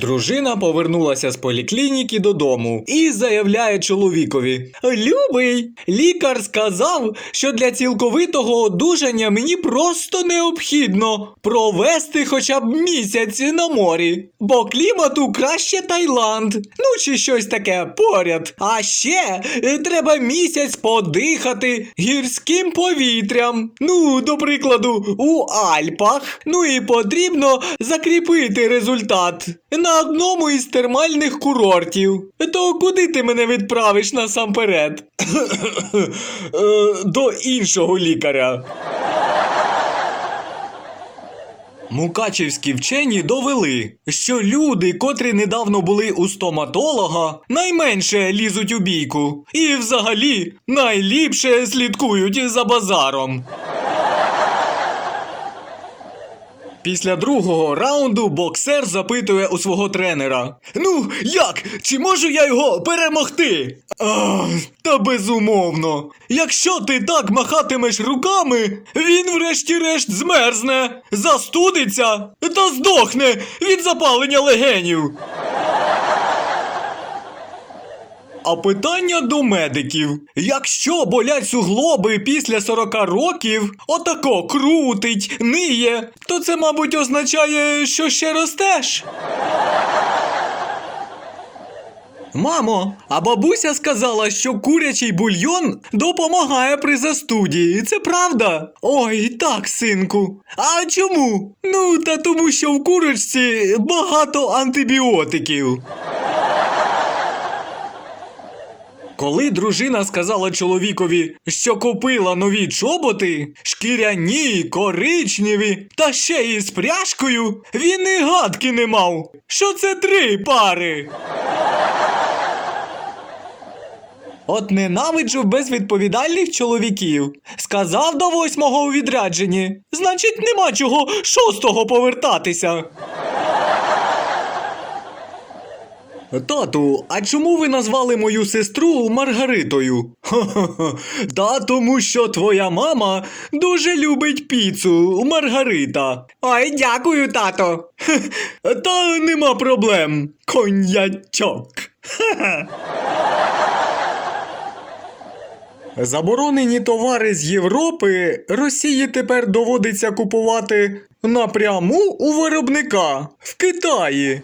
Дружина повернулася з поліклініки додому і заявляє чоловікові: Любий, лікар сказав, що для цілковитого одужання мені просто необхідно провести хоча б місяць на морі, бо клімату краще Таїланд, ну чи щось таке поряд. А ще треба місяць подихати гірським повітрям. Ну, до прикладу, у Альпах. Ну і потрібно закріпити результат одному із термальних курортів. То куди ти мене відправиш насамперед? Е, До іншого лікаря. Мукачівські вчені довели, що люди, котрі недавно були у стоматолога, найменше лізуть у бійку і взагалі найліпше слідкують за базаром. Після другого раунду боксер запитує у свого тренера: Ну, як? Чи можу я його перемогти? А, та безумовно. Якщо ти так махатимеш руками, він врешті-решт змерзне, застудиться та здохне від запалення легенів. А питання до медиків: якщо болять суглоби після 40 років, отако крутить, ниє, то це, мабуть, означає, що ще ростеш. Мамо, а бабуся сказала, що курячий бульйон допомагає при застуді. Це правда? Ой, так, синку. А чому? Ну, та тому що в курочці багато антибіотиків. Коли дружина сказала чоловікові, що купила нові чоботи, шкіряні, коричневі, та ще й з пряжкою, він і гадки не мав, що це три пари. От ненавиджу безвідповідальних чоловіків. Сказав до восьмого у відрядженні. Значить, нема чого шостого повертатися. Тату, а чому ви назвали мою сестру Маргаритою? Хо-хо-хо. Та тому, що твоя мама дуже любить піцу, Маргарита. Ой, дякую, тато. Хе, Та нема проблем. Коньячок. Хе-хе. Заборонені товари з Європи Росії тепер доводиться купувати напряму у виробника в Китаї.